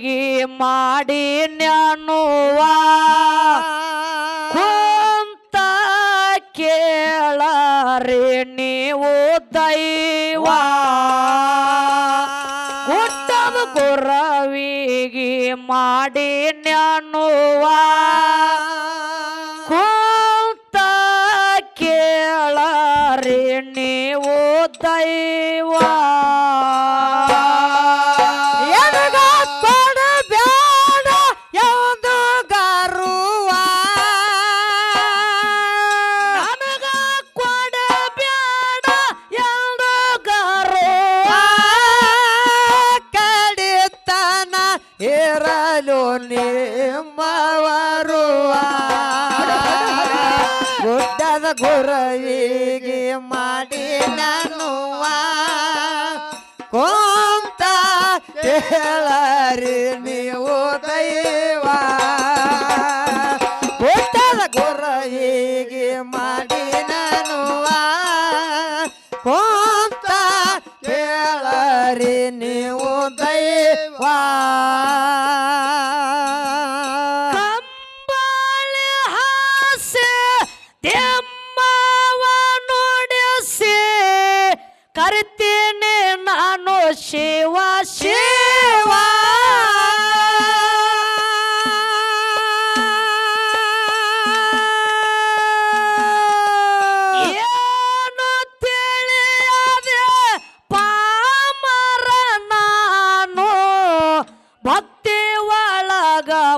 ಹೋಳಿಗೆ ಮಾಡಿ ನ್ಯಾನುವ ಕುಂತ ಕೇಳರಿ ನೀವು ದೈವ? ಹುಟ್ಟದ ಗುರವಿಗೆ ಮಾಡಿ ನ್ಯಾನುವ ಕುಂತ ಕೇಳರಿ ನೀವು ದೈವಾ? ಗುರವಿಗೆ ಮಾಡಿ ನಾನುವ ಕೋಂತ ಹೇಳರಿ ನೀವು ದೈವ. ಕೊಟ್ಟದ ಗುರವಿಗೆ ಮಾಡಿ ನಾನುವ ಕೋಂತ ಹೇಳರಿ ನೀವು ದೈವಾ.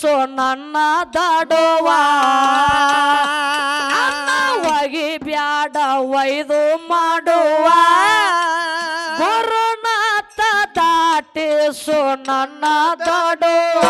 ಕಿಸೋ ನನ್ನ ದಾಡೋವ ಒಗಿ ಬ್ಯಾಡ ಒಯ್ದು ಮಾಡುವ? ಗುರುನಾಥ ದಾಟಿಸು ನನ್ನ ದಾಡುವ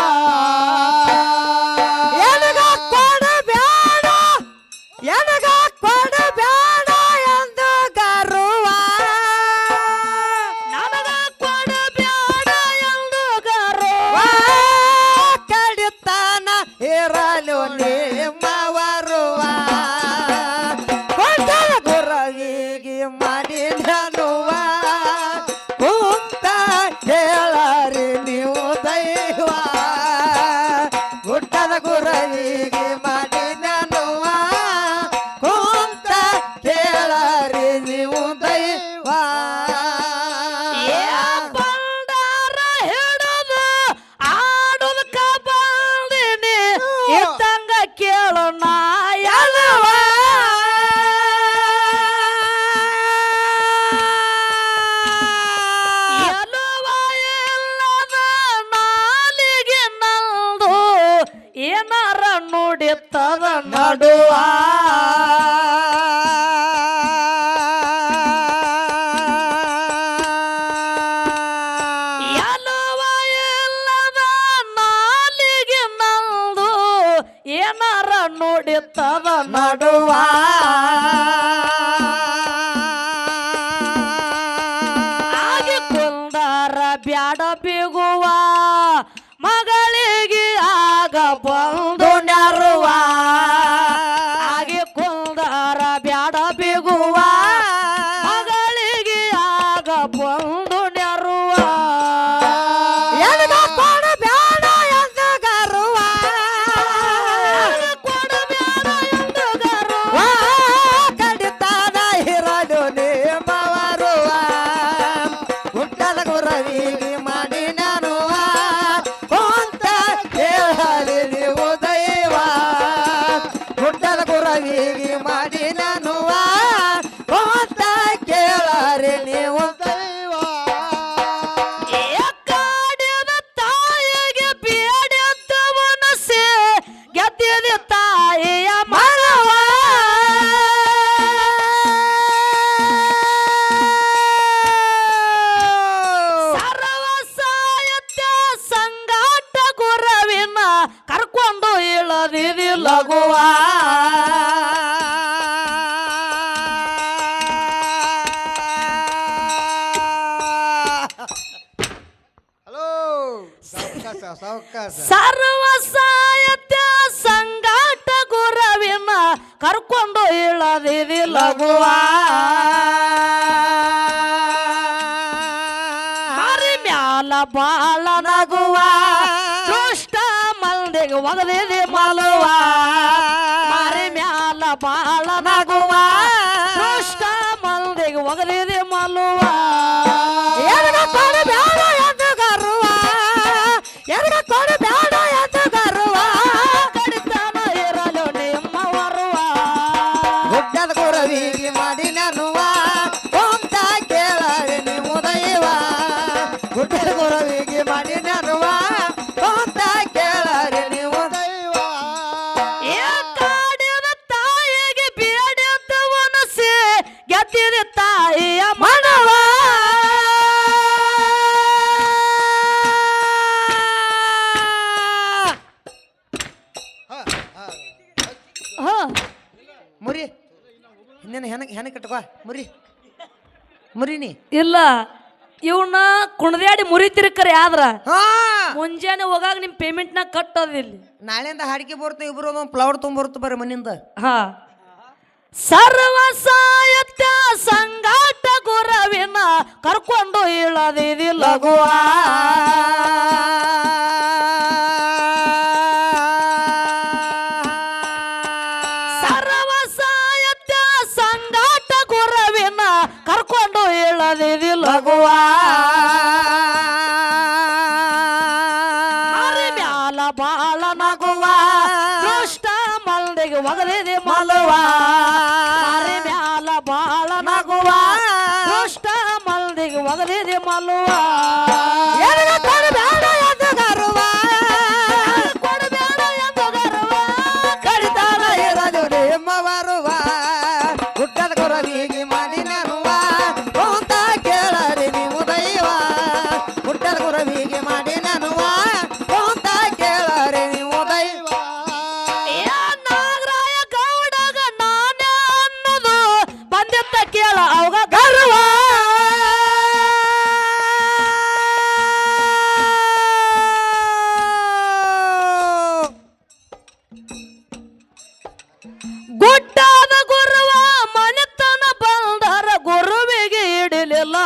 ಕರ್ಕೊಂಡು ಇಳದಿದಿ ಲಗುವ ಹರಿ ಮ್ಯಾಲ ಬಾಳ ನಗುವ. ದುಷ್ಟ ಮಲ್ದಿಗೆ ಒಗದಿದಿ ಮಲುವ ಮುರಿ. ಮುರಿನಿ. ಇಲ್ಲ ಇವನ್ನ ಕುಣದ್ಯಾಡಿ ಮುರಿತಿರ್ಕರಿ ಆದ್ರ ಹಾ. ಮುಂಜಾನೆ ಹೋಗಾಗ ನಿಮ್ ಪೇಮೆಂಟ್ನ ಕಟ್ಟೋದಿಲ್ಲ ನಾಳೆಯಿಂದ ಹಾಡಿಕೆ ಬರುತ್ತೆ ಇಬ್ರು ಒಂದೊಂದು ಫ್ಲವರ್ ಬರ್ತು ಬರ್ರಿ ಮನಿಂದ. ಹಾ. ಸರ್ವ ಸಾಹಿತ್ಯ ಸಂಗಾಟ ಗುರವಿನ ಕರ್ಕೊಂಡು ಇಳದಿದಿ ಲಗುವ ಮ್ಯಾಲ ಬಾಳ ನಗುವ ದುಷ್ಟ ಮಲ್ದಿಗೆ ಒಗದಿದೆ ಮಲುವ. ಮ್ಯಾಲ ಬಾಳ ನಗುವ ದುಷ್ಟ ಮಲ್ದಿಗೆ ಒಗದಿದೆ ಮಲುವ.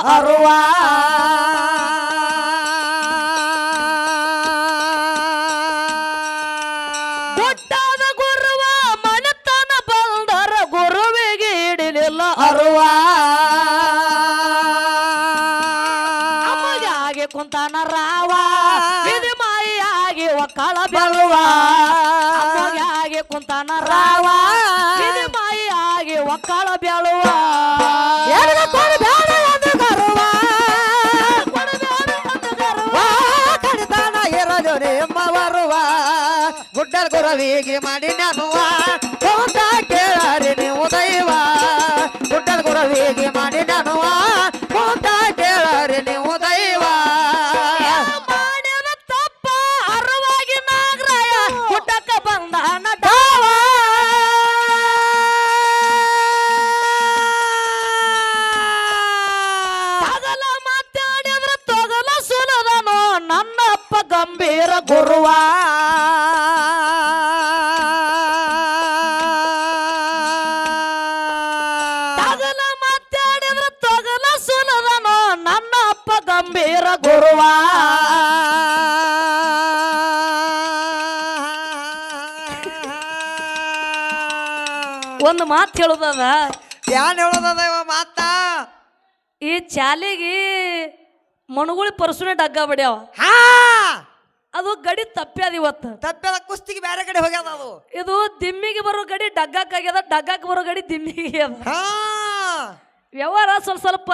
ಅರುವ. ಗುಡ್ಡದ ಗುರುವ ಮನೆತನ ಬಂದರ ಗುರುವಿಗೆ ಇಡಲಿಲ್ಲ. ಅರುವ. ಕುಂತಾನ ರಾವ. ಇದು ಮಾಯಿಯಾಗಿ ಒಕ್ಕಳ ಬೆಳುವ ಗುಡ್ಡದ ಕೊರವಿಗೆ ಮಾಡಿ ನನ್ನುವ ಕೊಂತ ಕೇಳರಿ ನೀವು ದೈವ ಗುಡ್ಡದ ಕೊರವಿಗೆ ಮಾಡಿ ನನ್ನುವ ಗಂಭೀರ ಗುರುವ. ಒಂದು ಮಾತು ಹೇಳುದದ? ಯಾನ್ ಹೇಳೋದದ ಇವ ಮಾತ? ಈ ಚಾಲಿಗಿ ಮಣಗುಳಿ ಪರ್ಸುನೆ ಡಗ್ಗ ಬಡ್ಯಾವ. ಹಾ! ಅದು ಗಡಿ ತಪ್ಪ್ಯಾದ ಇವತ್ತು. ತಪ್ಪೆಲ್ಲ ಕುಸ್ತಿಗೆ ಬೇರೆ ಕಡೆ ಹೋಗ್ಯದ ಅದು. ಇದು ದಿಮ್ಮಿಗೆ ಬರೋ ಗಡಿ ಡಗ್ಗಕ್ಕಾಗ್ಯದ ಡಗ್ಗಕ್ಕೆ ಬರೋ ಗಡಿ ದಿಮ್ಮಿಗೆ ಆಗ್ಯದ. ಹಾ! ವ್ಯವಹಾರ ಸ್ವಲ್ಪ ಸ್ವಲ್ಪ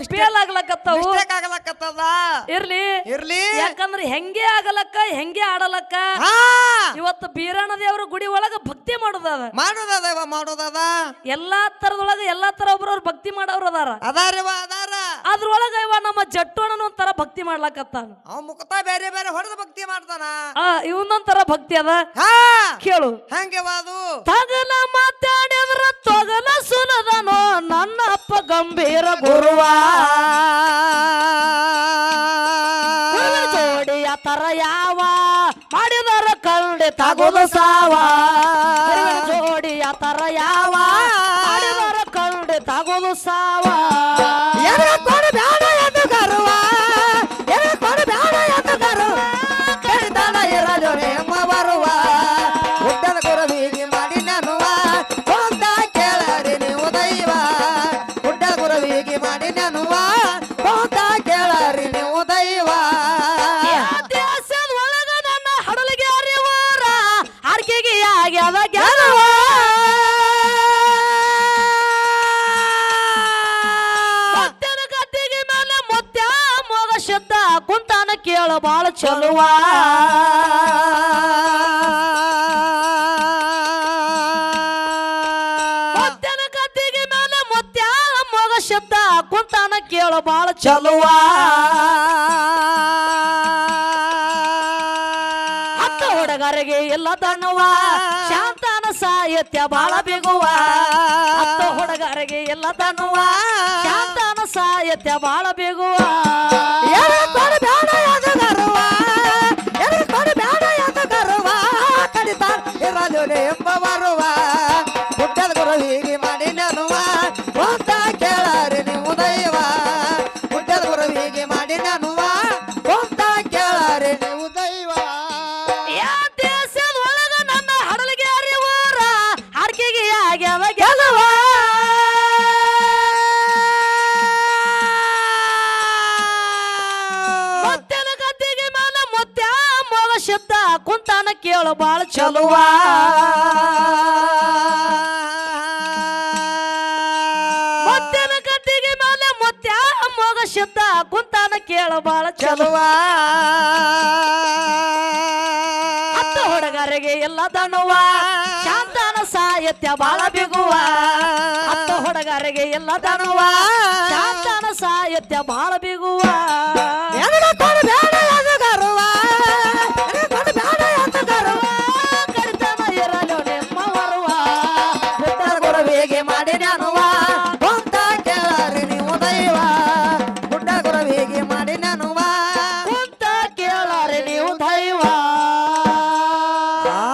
ಫೇಲ್ ಆಗ್ಲಕತ್ತಾವು. ಮಿಸ್ಟೇಕ್ ಆಗ್ಲಕತ್ತದ. ಇರ್ಲಿ. ಇರ್ಲಿ. ಯಾಕಂದ್ರೆ ಹೆಂಗೆ ಆಗಲಕ್ಕ ಹೆಂಗೆ ಆಡಲಕ್ಕ? ಇವತ್ತು ಬೀರಣ ದೇವ್ರ ಗುಡಿ ಒಳಗ ಭಕ್ತಿ ಮಾಡೋದದ. ಮಾಡೋದದ ಇವ ಮಾಡೋದದ. ಎಲ್ಲಾ ತರದೊಳಗ ಎಲ್ಲಾ ತರ ಒಬ್ರವ್ರ ಭಕ್ತಿ ಮಾಡೋರು ಅದಾರ. ಅದಾರಿವ ಅದಾರ. ಅದ್ರೊಳಗ ಇವ ನಮ್ಮ ಜಟ್ಟೋಣನ ಒಂಥರ ಭಕ್ತಿ ಮಾಡ್ಲಕತ್ತಾನ. ಅವ ಮುಖತ ಬೇರೆ ಬೇರೆ ಹೊಡೆದ ಭಕ್ತಿ ಮಾಡ್ತಾನ. ಇವನೊಂಥರ ಭಕ್ತಿ ಅದ. ಕೇಳು. ಹಂಗೆ ಅದು. ತಗಲ ಮಾತಾಡಿದ್ರ ತೊಗಲ ಸುಲದನೋ ನನ್ನ ಅಪ್ಪ ಗಂಭೀರ ಗುರುವ. ಜೋಡಿಯ ತರ ಯಾವ? ಮಾಡಿದರ ಕಂಡೆ ತಗೋದು ಸಾವ. ಜೋಡಿಯ ತರ ಯಾವ? ಬಾಳ ಚಲುವ. ಮುತ್ತನ ಕತ್ತಿಗೆ ಮೇಲೆ ಮುತ್ಯ ಮೊಗ ಶಬ್ದ ಕುಂತಾನ ಕೇಳ ಬಾಳ ಚಲುವ. ಹತ್ತ ಹುಡುಗರಿಗೆ ಎಲ್ಲ ತಣ್ಣುವ. ಶಾಂತನ ಸಾಹಿತ್ಯ ಬಾಳ ಬಿಗುವ. ಹತ್ತ ಹುಡುಗರಿಗೆ ಎಲ್ಲ ತಣ್ಣುವ. ಶಾಂತನ ಸಾಹಿತ್ಯ ಬಾಳ ಬಿಗುವ. ಮುತ್ಯನ ಗದ್ದಿಗೆ ಮೇಲೆ ಮುತ್ಯ ಮೊಗ ಶಬ್ದ ಕುಂತಾನ ಕೇಳು ಬಾಳ ಚಲುವ. ಮುತ್ಯನ ಗದ್ದಿಗೆ ಮೇಲೆ ಮುತ್ಯ ಮೊಗ ಶಬ್ದ ಕುಂತಾನ ಕೇಳು ಬಾಳ ಚಲುವ. ಹತ್ತು ಹುಡುಗರಿಗೆ ಎಲ್ಲ ದಣುವ. ಶಾಂತನ ಸಾಹಿತ್ಯ ಬಾಳ ಬಿಗುವ. ಹತ್ತ ಹುಡುಗರಿಗೆ ಎಲ್ಲ ದಣುವ. ಶಾಂತನ ಸಾಹಿತ್ಯ ಬಾಳ ಬಿಗುವ. Bana